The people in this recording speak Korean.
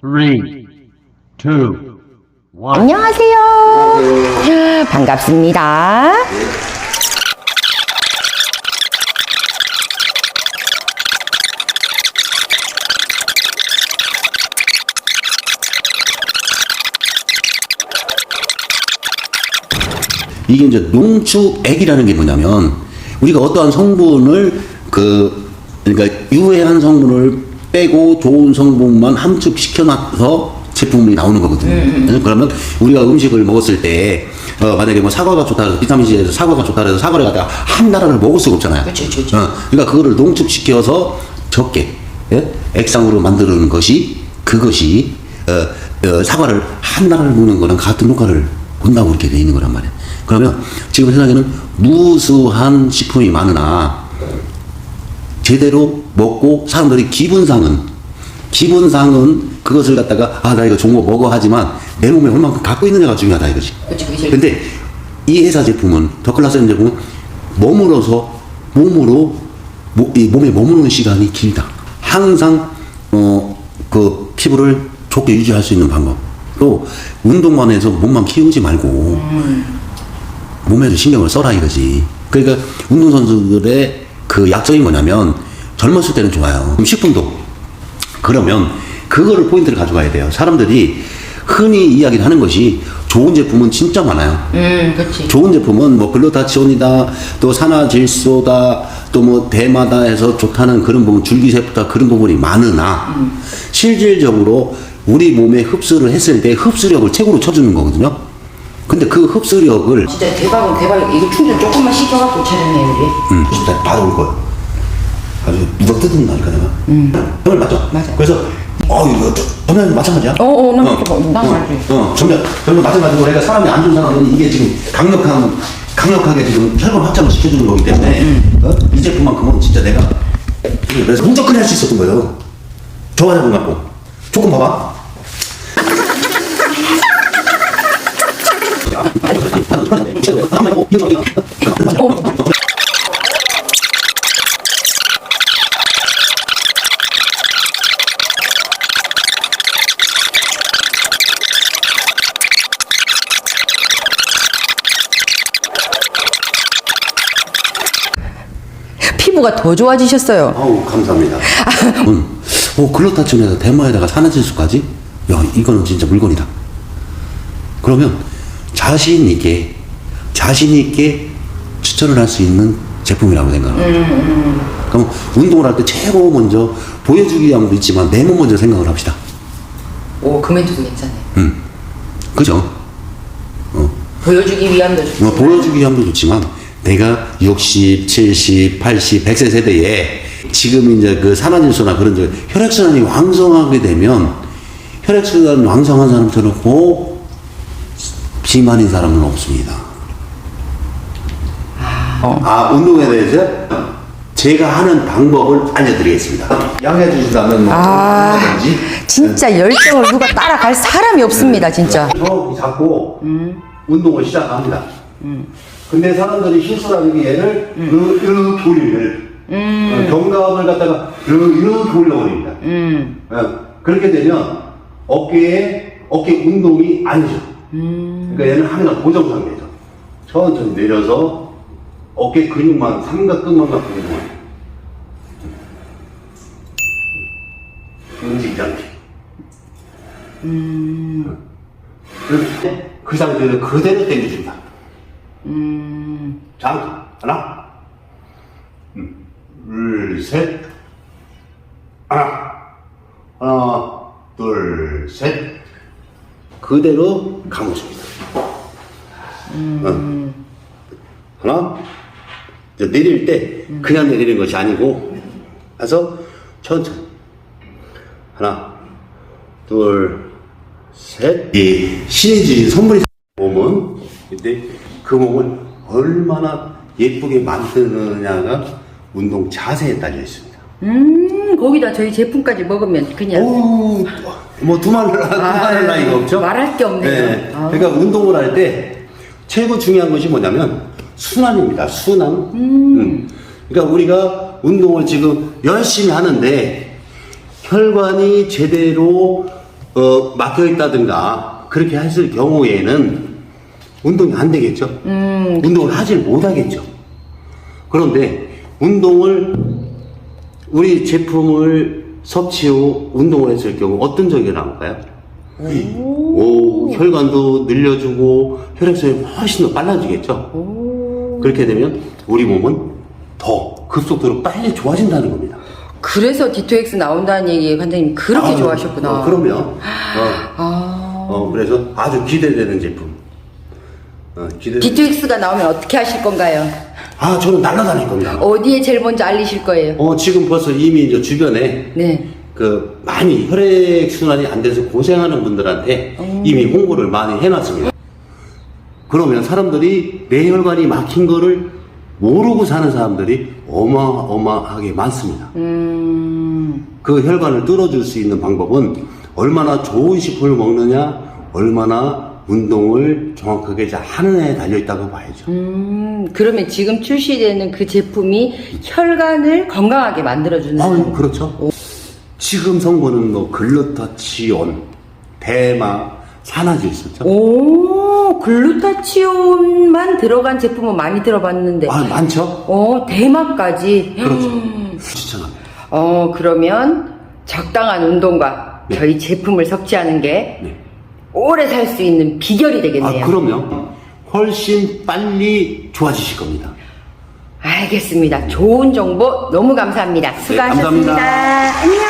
three, two, one. 안녕하세요. 반갑습니다. 이게 이제 농축액이라는 게 뭐냐면 우리가 어떠한 성분을 그 그러니까 유해한 성분을 빼고 좋은 성분만 함축시켜 놔서 제품이 나오는 거거든요. 그러면 우리가 음식을 먹었을 때 어, 만약에 뭐 사과가 좋다 해서 비타민 C에서 사과가 좋다 해서 사과를 갖다가 한 나라를 먹을 수가 없잖아요. 그쵸, 그쵸, 그쵸. 어, 그러니까 그거를 농축시켜서 적게 예? 액상으로 만드는 것이 그것이 어, 어, 사과를 한 나라를 먹는 거랑 같은 효과를 본다고 이렇게 돼 있는 거란 말이에요. 그러면 지금 세상에는 무수한 식품이 많으나 제대로 먹고 사람들이 기분상은 기분상은 그것을 갖다가 아 나 이거 종목 먹어 하지만 내 몸에 얼만큼 갖고 있느냐가 중요하다 이거지. 그치, 그치. 근데 이 회사 제품은 더클라스 제품은 머물러서 몸으로 모- 이 몸에 머무르는 시간이 길다. 항상 어 그 피부를 좋게 유지할 수 있는 방법. 또 운동만 해서 몸만 키우지 말고 몸에도 신경을 써라 이거지. 그러니까 운동선수들의 그 약점이 뭐냐면 젊었을 때는 좋아요. 식품도. 그러면 그거를 포인트를 가져가야 돼요. 사람들이 흔히 이야기를 하는 것이 좋은 제품은 진짜 많아요. 음, 그치. 좋은 제품은 뭐 글루타치온이다, 또 산화질소다, 또 뭐 대마다 해서 좋다는 그런 부분, 줄기세포다 그런 부분이 많으나 실질적으로 우리 몸에 흡수를 했을 때 흡수력을 최고로 쳐주는 거거든요. 근데 그 흡수력을 진짜 대박은 대박. 이거 충전 조금만 시켜갖고 촬영해, 우리. 음, 진짜 다 올 거야. 아주 누가 뜯는다니까 내가. 음. 형을 맞죠? 맞아. 그래서 어 이거 전면 마찬가지야. 어, 어, 난 그렇게 봐. 난 어, 알지. 어, 전면 전면 마찬가지고 내가 사람이 안 좋은 사람은 이게 지금 강력한 강력하게 지금 혈관 확장을 시켜주는 거기 때문에 음. 어? 이 제품만큼은 진짜 내가 그래서 무조건 할 수 있었던 거예요. 좋아하는 것 같고 조금 봐봐. 피부가 더 좋아지셨어요. 아우 감사합니다. 음. 오 글루타치온에서 대마에다가 산화질소까지? 야 이거는 진짜 물건이다. 그러면 자신 있게 자신 있게 추천을 할 수 있는 제품이라고 생각합니다. 그럼 운동을 할 때 최고 먼저 보여주기 위함도 있지만 내 몸 먼저 생각을 합시다. 오, 그 멘트도 괜찮네. 음. 그죠? 보여주기 위함도 좋고. 뭐 보여주기 위함도 좋지만 내가 60, 70, 80, 100세 세대에 지금 이제 그 산화질소나 그런 저 혈액순환이 왕성하게 되면 혈액순환 왕성한 사람처럼 꼭 비만인 사람은 없습니다. 아, 운동에 대해서 제가 하는 방법을 알려드리겠습니다. 양해 주신다면 뭐 아, 하든지 진짜 열정을 누가 따라갈 사람이 없습니다, 진짜. 저기 잡고 운동을 시작합니다. 근데 사람들이 실수하는 게 얘를 이렇게 돌리를 어, 견갑을 갖다가 이렇게 올려버립니다. 어, 그렇게 되면 어깨에 어깨 운동이 아니죠. 그러니까 얘는 항상 고정 상태죠. 천천히 내려서 어깨 근육만 삼각근만 갖고 운동해요. 움직이지 않게. 이렇게 그 상태에서 그대로 당겨준다. 자, 하나, 음, 둘, 셋, 하나, 하나, 둘, 셋. 그대로 감아줍니다. 어. 하나, 내릴 때 그냥 내리는 것이 아니고, 해서 천천히. 하나, 둘, 셋. 이 신이 주신 선물이 몸은 근데 그 몸을 얼마나 예쁘게 만드느냐가 운동 자세에 딸려 있습니다. 음, 거기다 저희 제품까지 먹으면 그냥. 오, 뭐 두말을 두말을 나이가 없죠? 아, 말할 게 없네요. 네. 아. 그러니까 운동을 할 때 최고 중요한 것이 뭐냐면 순환입니다. 순환. 음. 그러니까 우리가 운동을 지금 열심히 하는데 혈관이 제대로 어, 막혀 있다든가 그렇게 했을 경우에는 운동이 안 되겠죠. 운동을 하질 못하겠죠. 그런데 운동을 우리 제품을 섭취 후 운동을 했을 경우 어떤 적이 나올까요? 오, 혈관도 늘려주고 혈액순환이 훨씬 더 빨라지겠죠. 그렇게 되면 우리 몸은 더 급속도로 빨리 좋아진다는 겁니다. 그래서 디토엑스 나온다는 얘기 관장님 그렇게 아유, 좋아하셨구나. 어, 그럼요. 어, 아. 어, 그래서 아주 기대되는 제품. 어, 기대. 디토엑스가 나오면 어떻게 하실 건가요? 아, 저는 날아다닐 겁니다. 어디에 제일 먼저 알리실 거예요? 어, 지금 벌써 이미 이제 주변에 네. 그 많이 혈액 순환이 안 돼서 고생하는 분들한테 이미 홍보를 많이 해놨습니다. 그러면 사람들이 뇌혈관이 막힌 거를 모르고 사는 사람들이 어마어마하게 많습니다. 음, 그 혈관을 뚫어줄 수 있는 방법은 얼마나 좋은 식품을 먹느냐, 얼마나 운동을 정확하게 잘 하느냐에 달려있다고 봐야죠. 음, 그러면 지금 출시되는 그 제품이 혈관을 건강하게 만들어주는. 아유, 그렇죠. 지금 성분은 뭐 글루타치온, 대마, 산화질소죠. 오, 글루타치온만 들어간 제품은 많이 들어봤는데. 아, 많죠? 어, 대마까지. 그렇죠. 추천합니다. 어, 그러면 적당한 운동과 네. 저희 제품을 섭취하는 게 네. 오래 살 수 있는 비결이 되겠네요. 아, 그럼요. 훨씬 빨리 좋아지실 겁니다. 알겠습니다. 좋은 정보 너무 감사합니다. 수고하셨습니다. 감사합니다. 안녕.